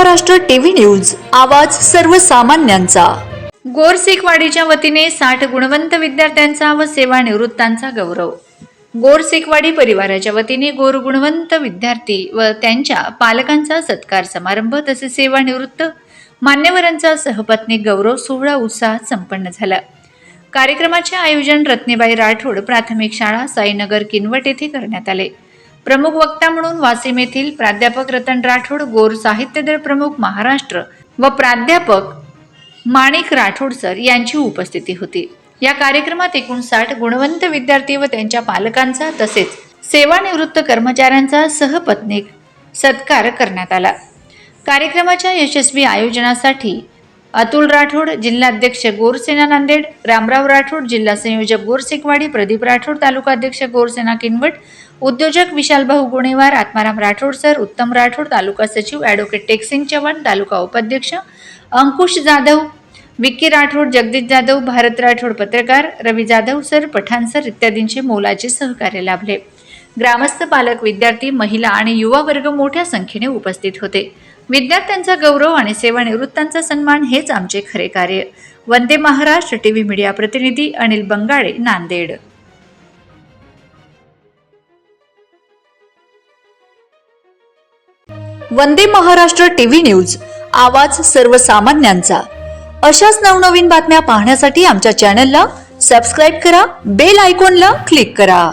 Maharashtra TV news आवाज सर्वसामान्यांचा. गोरसिकवाडीच्या वतीने साठ गुणवंत विद्यार्थ्यांचा व सेवानिवृत्तांचा गौरव. गोरसिकवाडी परिवाराच्या वतीने गोर गुणवंत विद्यार्थी व त्यांच्या पालकांचा सत्कार समारंभ तसेच सेवानिवृत्त मान्यवरांचा सहपत्नी गौरव सोहळा उत्साहात संपन्न झाला. कार्यक्रमाचे आयोजन रत्नेबाई राठोड प्राथमिक शाळा साईनगर किनवट येथे करण्यात आले. प्रमुख वक्ता म्हणून वासिम येथील प्राध्यापक रतन राठोड गोर साहित्य दल प्रमुख महाराष्ट्र व प्राध्यापक माणिक राठोड सर यांची उपस्थिती होती. या कार्यक्रमात एकूण साठ गुणवंत विद्यार्थी व त्यांच्या पालकांचा तसेच सेवानिवृत्त कर्मचाऱ्यांचा सहपत्नीक सत्कार करण्यात आला. कार्यक्रमाच्या यशस्वी आयोजनासाठी अतुल राठोड जिल्हाध्यक्ष गोरसेना नांदेड रामराव राठोड जिल्हा संयोजक गोरसेकवाडी प्रदीप राठोड तालुकाध्यक्ष गोरसेना किनवट उद्योजक विशालभाऊ गुणेवार आत्माराम राठोड सर उत्तम राठोड तालुका सचिव ॲडव्होकेट टेकसिंग चव्हाण तालुका उपाध्यक्ष अंकुश जाधव विक्की राठोड जगदीश जाधव भारत राठोड पत्रकार रवी जाधव सर पठाण सर इत्यादींचे मोलाचे सहकार्य लाभले. ग्रामस्थ पालक विद्यार्थी महिला आणि युवा वर्ग मोठ्या संख्येने उपस्थित होते. विद्यार्थ्यांचा गौरव आणि सेवानिवृत्तांचा सन्मान हेच आमचे खरे कार्य. Vande Maharashtra T V media प्रतिनिधी अनिल बंगाळे नांदेड. वंदे महाराष्ट्र टीव्ही न्यूज आवाज सर्वसामान्यांचा. अशाच नवनवीन बातम्या पाहण्यासाठी आमच्या चॅनलला सबस्क्राईब करा बेल आयकॉनला क्लिक करा.